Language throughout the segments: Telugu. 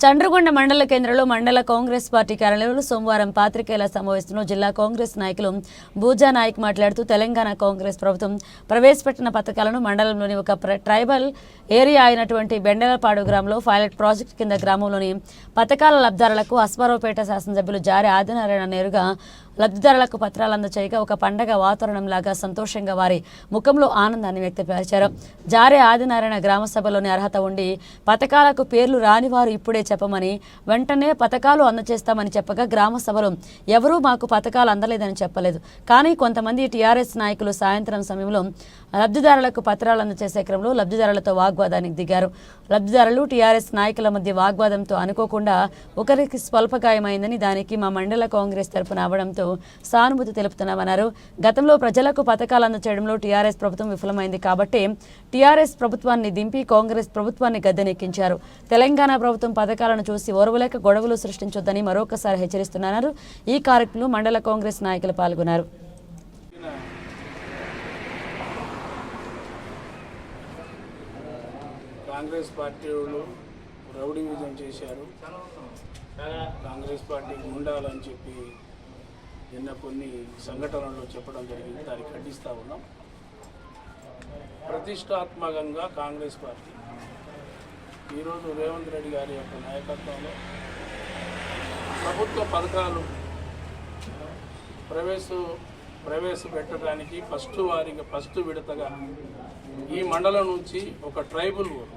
చండ్రగొండ మండల కేంద్రంలో మండల కాంగ్రెస్ పార్టీ కార్యాలయంలో సోమవారం పాత్రికేయుల సమావేశంలో జిల్లా కాంగ్రెస్ నాయకులు భూజా నాయక్ మాట్లాడుతూ తెలంగాణ కాంగ్రెస్ ప్రభుత్వం ప్రవేశపెట్టిన పథకాలను మండలంలోని ఒక ట్రైబల్ ఏరియా అయినటువంటి బెండలపాడు గ్రామంలో పైలట్ ప్రాజెక్ట్ కింద గ్రామంలోని పథకాల లబ్ధారులకు అస్మారావుపేట శాసనసభ్యులు జారి ఆదినారాయణ నేరుగా లబ్ధిదారులకు పత్రాలు అందచేయగా ఒక పండగ వాతావరణం లాగా సంతోషంగా వారి ముఖంలో ఆనందాన్ని వ్యక్తపరిచారు. జారే ఆదినారాయణ గ్రామ సభలోని అర్హత ఉండి పథకాలకు పేర్లు రాని వారు ఇప్పుడే చెప్పమని వెంటనే పథకాలు అందచేస్తామని చెప్పగా గ్రామ సభలో ఎవరూ మాకు పథకాలు అందలేదని చెప్పలేదు. కానీ కొంతమంది టీఆర్ఎస్ నాయకులు సాయంత్రం సమయంలో లబ్ధిదారులకు పత్రాలు అందచేసే క్రమంలో లబ్ధిదారులతో వాగ్వాదానికి దిగారు. లబ్ధిదారులు టీఆర్ఎస్ నాయకుల మధ్య వాగ్వాదంతో అనుకోకుండా ఒకరికి స్వల్పకాయమైందని దానికి మా మండల కాంగ్రెస్ తరపున అవడంతో సానుభూతి తెలుపుతున్నామన్నారు. గతంలో ప్రజలకు పథకాలు అందచేయడంలో టీఆర్ఎస్ ప్రభుత్వం విఫలమైంది కాబట్టి టీఆర్ఎస్ ప్రభుత్వాన్ని దింపి కాంగ్రెస్ ప్రభుత్వాన్ని గద్దెనెక్కించారు. తెలంగాణ ప్రభుత్వం పథకాలను చూసి ఓర్వలేక గొడవలు సృష్టించొద్దని మరొకసారి హెచ్చరిస్తున్నారు ఈ కార్యక్రమంలో మండల కాంగ్రెస్ నాయకులు పాల్గొన్నారు. కాంగ్రెస్ పార్టీ వాళ్ళు రౌడీ విజయం చేశారు. కాంగ్రెస్ పార్టీకి ఉండాలని చెప్పి నిన్న కొన్ని సంఘటనలు చెప్పడం జరిగింది. దాన్ని ఖండిస్తూ ఉన్నాం. ప్రతిష్టాత్మకంగా కాంగ్రెస్ పార్టీ ఈరోజు రేవంత్ రెడ్డి గారి యొక్క నాయకత్వంలో ప్రభుత్వ పథకాలు ప్రవేశ ప్రవేశపెట్టడానికి ఫస్ట్ వారికి ఫస్ట్ విడతగా ఈ మండలం నుంచి ఒక ట్రైబుల్ ఊరు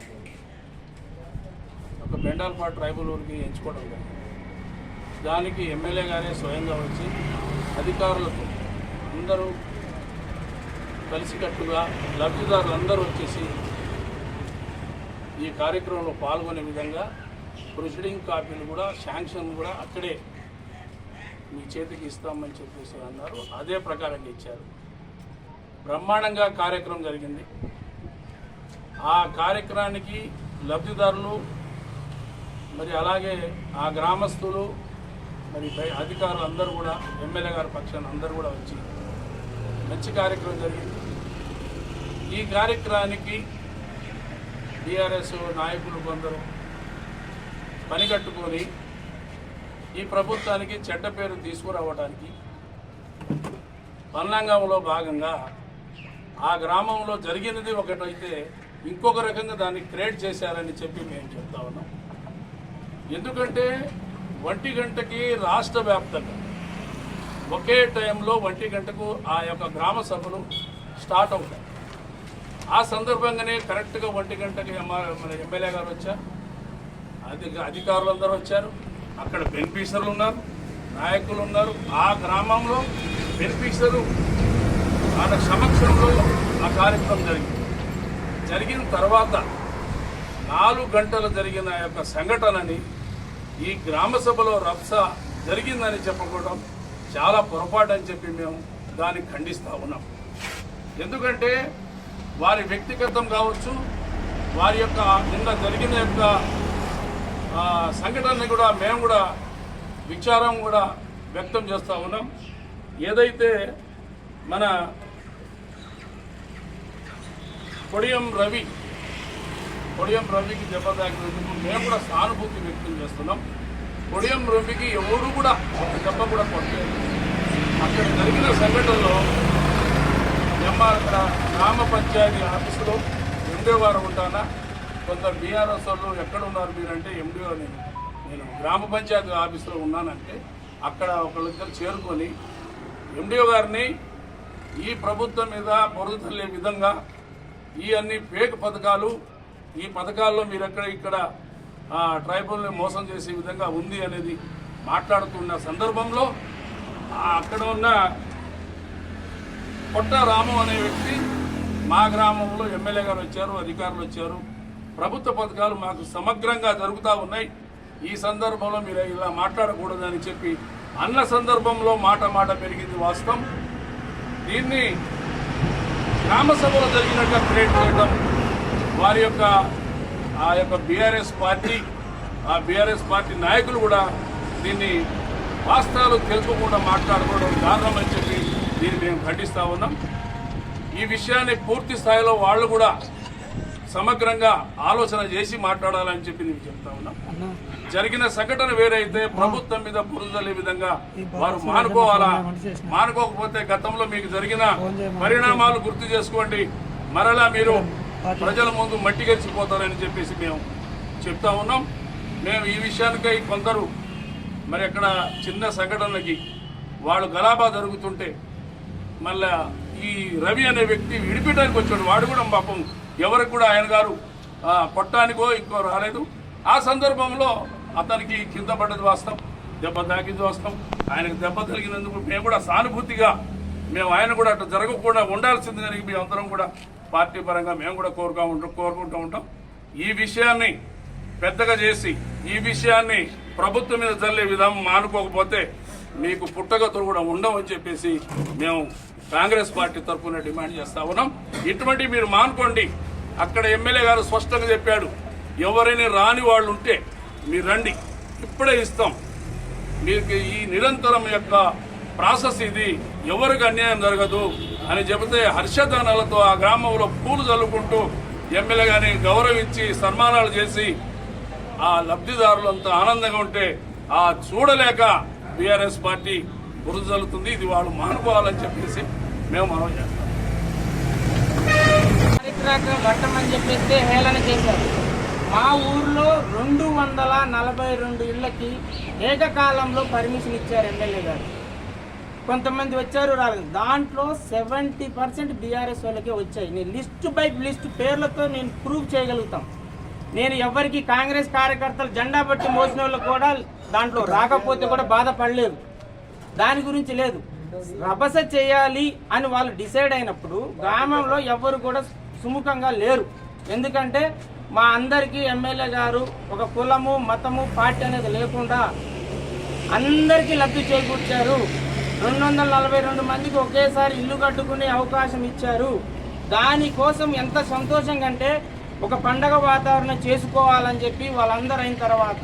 ఒక బెండాల్పాడు ట్రైబుల్ ఊరికి ఎంచుకోవడం జరిగింది. దానికి ఎమ్మెల్యే గారే స్వయంగా వచ్చి అధికారులతో అందరూ కలిసికట్టుగా లబ్ధిదారులందరూ వచ్చేసి ఈ కార్యక్రమంలో పాల్గొనే విధంగా ప్రొసీడింగ్ కాపీలు కూడా శాంక్షన్ కూడా అక్కడే మీ చేతికి ఇస్తామని చెప్పేసి అన్నారు. అదే ప్రకారంగా ఇచ్చారు. బ్రహ్మాండంగా కార్యక్రమం జరిగింది. ఆ కార్యక్రమానికి లబ్ధిదారులు మరి అలాగే ఆ గ్రామస్తులు మరి పై- అధికారులు అందరూ కూడా ఎమ్మెల్యే గారి పక్షాన అందరూ కూడా వచ్చి మంచి కార్యక్రమం జరిగింది. ఈ కార్యక్రమానికి టీఆర్ఎస్ నాయకులు కొందరు పనిగట్టుకొని ఈ ప్రభుత్వానికి చెడ్డ పేరు తీసుకురావడానికి పన్నాంగంలో భాగంగా ఆ గ్రామంలో జరిగినది ఒకటైతే ఇంకొక రకంగా దాన్ని క్రియేట్ చేశారని చెప్పి మేము చెప్తా ఉన్నాం. ఎందుకంటే ఒంటి గంటకి రాష్ట్ర వ్యాప్తంగా ఒకే టైంలో ఒంటి గంటకు ఆ యొక్క గ్రామ సభలు స్టార్ట్ అవుతాయి. ఆ సందర్భంగానే కరెక్ట్గా ఒంటి గంటకి మన ఎమ్మెల్యే గారు వచ్చారు. అధి అధికారులు అందరూ వచ్చారు. అక్కడ బెనిఫిషర్లు ఉన్నారు నాయకులు ఉన్నారు. ఆ గ్రామంలో బెనిఫిషరు వాళ్ళ సమక్షంలో ఆ కార్యక్రమం జరిగింది. జరిగిన తర్వాత నాలుగు గంటలు జరిగిన యొక్క సంఘటనని ఈ గ్రామ సభలో రప్స జరిగిందని చెప్పుకోవడం చాలా పొరపాటు అని చెప్పి మేము దాన్ని ఖండిస్తూ ఉన్నాం. ఎందుకంటే వారి వ్యక్తిగతం కావచ్చు వారి యొక్క నిన్న జరిగిన యొక్క సంఘటనని కూడా మేము కూడా విచారం కూడా వ్యక్తం చేస్తూ ఉన్నాం. ఏదైతే మన కొడియం రవి కొడియం రవికి దెబ్బ తాకినందుకు మేము కూడా సానుభూతి వ్యక్తం చేస్తున్నాం. కొడియం రవికి ఎవరు కూడా ఒక దెబ్బ కూడా కొట్టలేదు. అక్కడ జరిగిన సంఘటనలో ఎంఆర్ గ్రామ పంచాయతీ ఆఫీసులో ఎండే గారు ఉంటానా? కొంత బీఆర్ఎస్ వాళ్ళు ఎక్కడ ఉన్నారు మీరంటే ఎండిఓ నేను నేను గ్రామ పంచాయతీ ఆఫీసులో ఉన్నానంటే అక్కడ ఒకళ్ళిద్దరు చేరుకొని ఎండిఓ గారిని ఈ ప్రభుత్వం మీద బురద విధంగా ఈ అన్ని ఫేక్ పథకాలు ఈ పథకాల్లో మీరు ఎక్కడ ఇక్కడ ట్రైబల్ని మోసం చేసే విధంగా ఉంది అనేది మాట్లాడుతున్న సందర్భంలో అక్కడ ఉన్న కొట్ట రాము అనే వ్యక్తి మా గ్రామంలో ఎమ్మెల్యే గారు వచ్చారు అధికారులు వచ్చారు. ప్రభుత్వ పథకాలు మాకు సమగ్రంగా జరుగుతూ ఉన్నాయి. ఈ సందర్భంలో మీరు ఇలా మాట్లాడకూడదని చెప్పి అన్న సందర్భంలో మాట మాట పెరిగింది వాస్తవం. దీన్ని గ్రామ సభలో జరిగినట్టుగా క్రియేట్ చేయడం వారి యొక్క ఆ యొక్క బీఆర్ఎస్ పార్టీ ఆ బీఆర్ఎస్ పార్టీ నాయకులు కూడా దీన్ని వాస్తవాలు తెలుసుకోకుండా మాట్లాడుకోవడం కారణమని చెప్పి దీన్ని మేము ఖండిస్తూ ఉన్నాం. ఈ విషయాన్ని పూర్తి స్థాయిలో వాళ్ళు కూడా సమగ్రంగా ఆలోచన చేసి మాట్లాడాలని చెప్పి నేను చెప్తా ఉన్నాం. జరిగిన సంఘటన వేరైతే ప్రభుత్వం మీద పురుదలే విధంగా వారు మానుకోవాలా? మానుకోకపోతే గతంలో మీకు జరిగిన పరిణామాలు గుర్తు చేసుకోండి. మరలా మీరు ప్రజల ముందు మట్టి గడిచిపోతారని చెప్పేసి మేము చెప్తా ఉన్నాం. మేము ఈ విషయానికై కొందరు మరి అక్కడ చిన్న సంఘటనలకి వాళ్ళు గలాబా జరుగుతుంటే మళ్ళా ఈ రవి అనే వ్యక్తి విడిపించడానికి వచ్చాడు. వాడు కూడా పాపం ఎవరికి కూడా ఆయన గారు కొట్టడానికో కొట్టానికో ఇంకో రాలేదు. ఆ సందర్భంలో అతనికి కింద పడ్డది వాస్తవం దెబ్బ తాకింది వాస్తవం. ఆయనకు దెబ్బ తగిలినందుకు మేము కూడా సానుభూతిగా మేము ఆయన కూడా అట్లా జరగకుండా ఉండాల్సింది కానీ మేము అందరం కూడా పార్టీ పరంగా మేము కూడా కోరుకా ఉంటాం కోరుకుంటూ ఉంటాం. ఈ విషయాన్ని పెద్దగా చేసి ఈ విషయాన్ని ప్రభుత్వం మీద చల్లే విధానం మానుకోకపోతే మీకు పుట్టగతులు కూడా ఉండవని చెప్పేసి మేము కాంగ్రెస్ పార్టీ తరఫున డిమాండ్ చేస్తా ఉన్నాం. ఇటువంటి మీరు మానుకోండి. అక్కడ ఎమ్మెల్యే గారు స్పష్టంగా చెప్పాడు ఎవరైనా రాని వాళ్ళు ఉంటే మీరు రండి. ఇప్పుడే ఇస్తాం. మీకు ఈ నిరంతరం యొక్క ప్రాసెస్ ఇది. ఎవరికి అన్యాయం జరగదు. అని చెబితే హర్షధనాలతో ఆ గ్రామంలో పూలు చల్లుకుంటూ ఎమ్మెల్యే గారిని గౌరవించి సన్మానాలు చేసి ఆ లబ్ధిదారులంతా ఆనందంగా ఉంటే ఆ చూడలేక బీఆర్ఎస్ పార్టీ బురద చల్లుతుంది ఇది వాళ్ళు మానుకోవాలని చెప్పేసి మేము మనం చేస్తాం. చారిత్రక ఘట్టం అని చెప్పేస్తే హేళన చేశారు. మా ఊర్లో రెండు వందల నలభై రెండు ఇళ్ళకి ఏకకాలంలో పర్మిషన్ ఇచ్చారు ఎమ్మెల్యే గారు. కొంతమంది వచ్చారు రాలేదు. దాంట్లో సెవెంటీ పర్సెంట్ బీఆర్ఎస్ వాళ్ళకే వచ్చాయి. నేను లిస్ట్ బై లిస్ట్ పేర్లతో నేను ప్రూవ్ చేయగలుగుతాం. నేను ఎవరికి కాంగ్రెస్ కార్యకర్తలు జెండా పట్టి మోసిన వాళ్ళు కూడా దాంట్లో రాకపోతే కూడా బాధపడలేదు. దాని గురించి లేదు. రభస చేయాలి అని వాళ్ళు డిసైడ్ అయినప్పుడు గ్రామంలో ఎవరు కూడా సుముఖంగా లేరు. ఎందుకంటే మా అందరికీ ఎమ్మెల్యే గారు ఒక కులము మతము పార్టీ అనేది లేకుండా అందరికీ లబ్ధి చేకూర్చారు. రెండు వందల నలభై రెండు మందికి ఒకేసారి ఇల్లు కట్టుకునే అవకాశం ఇచ్చారు. దానికోసం ఎంత సంతోషంగా అంటే ఒక పండగ వాతావరణం చేసుకోవాలని చెప్పి వాళ్ళందరూ అయిన తర్వాత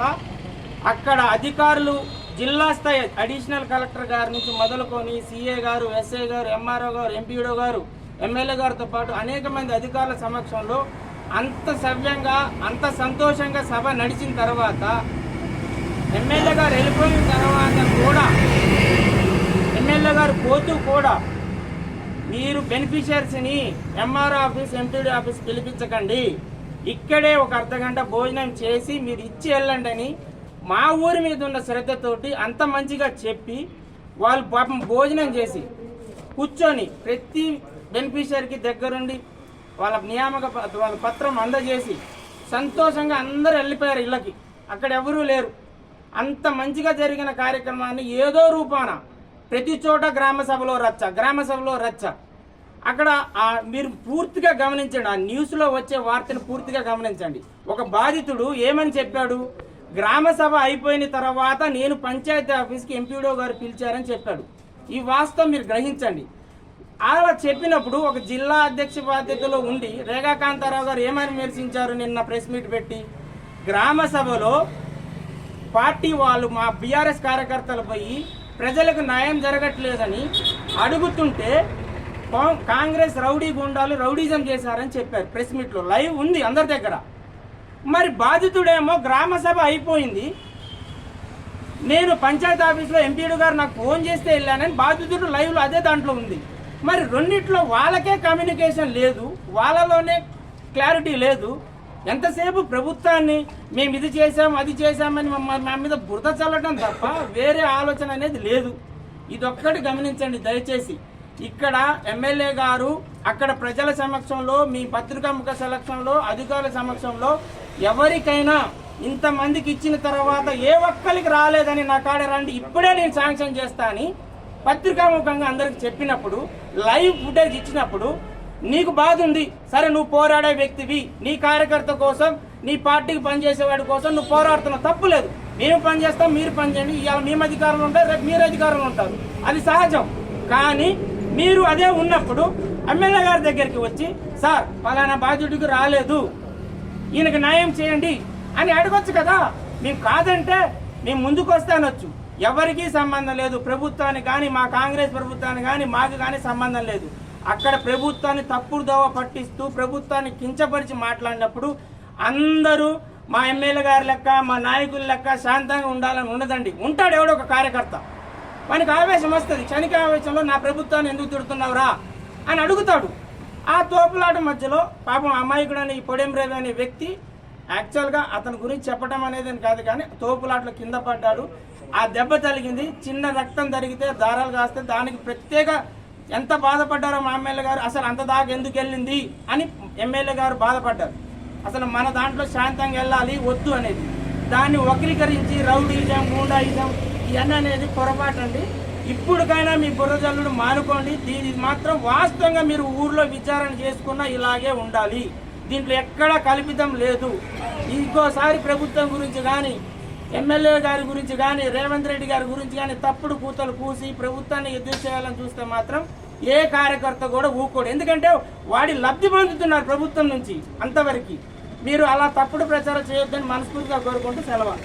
అక్కడ అధికారులు జిల్లా స్థాయి అడిషనల్ కలెక్టర్ గారి నుంచి మొదలుకొని సీఏ గారు ఎస్ఐ గారు ఎంఆర్ఓ గారు ఎంపీడో గారు ఎమ్మెల్యే గారితో పాటు అనేక మంది అధికారుల సమక్షంలో అంత సవ్యంగా అంత సంతోషంగా సభ నడిచిన తర్వాత ఎమ్మెల్యే గారు వెళ్ళిపోయిన తర్వాత కూడా పోతూ కూడా మీరు బెనిఫిషియర్స్ని ఎంఆర్ ఆఫీస్ ఎంపీడీ ఆఫీస్ పిలిపించకండి. ఇక్కడే ఒక అర్ధ గంట భోజనం చేసి మీరు ఇచ్చి వెళ్ళండి అని మా ఊరి మీద ఉన్న శ్రద్ధతోటి అంత మంచిగా చెప్పి వాళ్ళు పాపం భోజనం చేసి కూర్చొని ప్రతి బెనిఫిషియర్కి దగ్గరుండి వాళ్ళ నియామక వాళ్ళ పత్రం అందజేసి సంతోషంగా అందరూ వెళ్ళిపోయారు ఇళ్ళకి. అక్కడ ఎవరూ లేరు. అంత మంచిగా జరిగిన కార్యక్రమాన్ని ఏదో రూపాన ప్రతి చోట గ్రామ సభలో రచ్చ గ్రామ సభలో రచ్చ. అక్కడ మీరు పూర్తిగా గమనించండి ఆ న్యూస్లో వచ్చే వార్తను పూర్తిగా గమనించండి. ఒక బాధితుడు ఏమని చెప్పాడు? గ్రామ సభ అయిపోయిన తర్వాత నేను పంచాయతీ ఆఫీస్కి ఎంపీడో గారు పిలిచారని చెప్పాడు. ఈ వాస్తవం మీరు గ్రహించండి. అలా చెప్పినప్పుడు ఒక జిల్లా అధ్యక్ష బాధ్యతలో ఉండి రేఖాకాంతారావు గారు ఏమని విమర్శించారు నిన్న ప్రెస్ మీట్ పెట్టి? గ్రామ సభలో పార్టీ వాళ్ళు మా బీఆర్ఎస్ కార్యకర్తలు పోయి ప్రజలకు న్యాయం జరగట్లేదని అడుగుతుంటే కాంగ్రెస్ రౌడీ గుండాలు రౌడీజం చేశారని చెప్పారు ప్రెస్ మీట్లో. లైవ్ ఉంది అందరి దగ్గర. మరి బాధితుడేమో గ్రామ సభ అయిపోయింది. నేను పంచాయతీ ఆఫీస్లో ఎంపీడు గారు నాకు ఫోన్ చేస్తే వెళ్ళానని బాధితుడు లైవ్లో అదే దాంట్లో ఉంది. మరి రెండిట్లో వాళ్ళకే కమ్యూనికేషన్ లేదు. వాళ్ళలోనే క్లారిటీ లేదు. ఎంతసేపు ప్రభుత్వాన్ని మేము ఇది చేసాం అది చేసామని మా మీద బురద చల్లడం తప్ప వేరే ఆలోచన అనేది లేదు. ఇదొక్కటి గమనించండి దయచేసి. ఇక్కడ ఎమ్మెల్యే గారు అక్కడ ప్రజల సమక్షంలో మీ పత్రికా ముఖ సమక్షంలో అధికారుల సమక్షంలో ఎవరికైనా ఇంతమందికి ఇచ్చిన తర్వాత ఏ ఒక్కరికి రాలేదని నా కాడ రండి ఇప్పుడే నేను శాంక్షన్ చేస్తా అని పత్రికాముఖంగా అందరికి చెప్పినప్పుడు లైవ్ ఫుటేజ్ ఇచ్చినప్పుడు నీకు బాధ ఉంది సరే నువ్వు పోరాడే వ్యక్తివి. నీ కార్యకర్త కోసం నీ పార్టీకి పనిచేసేవాడి కోసం నువ్వు పోరాడుతున్నావు తప్పు లేదు. మేము పనిచేస్తాం మీరు పనిచేయండి ఇవాళ మేము అధికారంలో ఉంటారు రేపు మీరు అధికారంలో ఉంటారు. అది సహజం. కానీ మీరు అదే ఉన్నప్పుడు ఎమ్మెల్యే గారి దగ్గరికి వచ్చి సార్ పలానా బాధ్యుడికి రాలేదు. ఈయనకి న్యాయం చేయండి అని అడగొచ్చు కదా. మేము కాదంటే మేము ముందుకు వస్తానొచ్చు ఎవరికీ సంబంధం లేదు. ప్రభుత్వానికి కానీ మా కాంగ్రెస్ ప్రభుత్వానికి కానీ మాకు కానీ సంబంధం లేదు. అక్కడ ప్రభుత్వాన్ని తప్పుడు దోవ పట్టిస్తూ ప్రభుత్వాన్ని కించపరిచి మాట్లాడినప్పుడు అందరూ మా ఎమ్మెల్యే గారి లెక్క మా నాయకుల లెక్క శాంతంగా ఉండాలని ఉండదండి. ఉంటాడు ఎవడో ఒక కార్యకర్త. మనకి ఆవేశం వస్తుంది. క్షణిక ఆవేశంలో నా ప్రభుత్వాన్ని ఎందుకు తిడుతున్నావురా అని అడుగుతాడు. ఆ తోపులాట మధ్యలో పాపం అమాయకుడు అనే ఈ పొడెం రవి అనే వ్యక్తి యాక్చువల్గా అతని గురించి చెప్పడం అనేది కాదు కానీ తోపులాట్లో కింద పడ్డాడు. ఆ దెబ్బ తలిగింది చిన్న రక్తం జరిగితే దారాలు కాస్తే దానికి ప్రత్యేక ఎంత బాధపడ్డారో మా ఎమ్మెల్యే గారు అసలు అంత దాకా ఎందుకు వెళ్ళింది అని ఎమ్మెల్యే గారు బాధపడ్డారు. అసలు మన దాంట్లో శాంతంగా వెళ్ళాలి వద్దు అనేది. దాన్ని వక్రీకరించి రౌడీజం గూండాయిజం ఇవన్నీ అనేది పొరపాటు అండి. ఇప్పుడుకైనా మీ బుర్రజల్లుడు మానుకోండి. దీని మాత్రం వాస్తవంగా మీరు ఊర్లో విచారణ చేసుకున్నా ఇలాగే ఉండాలి. దీంట్లో ఎక్కడా కల్పితం లేదు. ఇంకోసారి ప్రభుత్వం గురించి కానీ ఎమ్మెల్యే గారి గురించి కానీ రేవంత్ రెడ్డి గారి గురించి కానీ తప్పుడు కూతలు కూసి ప్రభుత్వాన్ని ఎదురు చేయాలని చూస్తే మాత్రం ఏ కార్యకర్త కూడా ఊకోడు. ఎందుకంటే వాడి లబ్ధి పొందుతున్నారు ప్రభుత్వం నుంచి అంతవరకు. మీరు అలా తప్పుడు ప్రచారం చేయొద్దని మనస్ఫూర్తిగా కోరుకుంటూ సెలవు.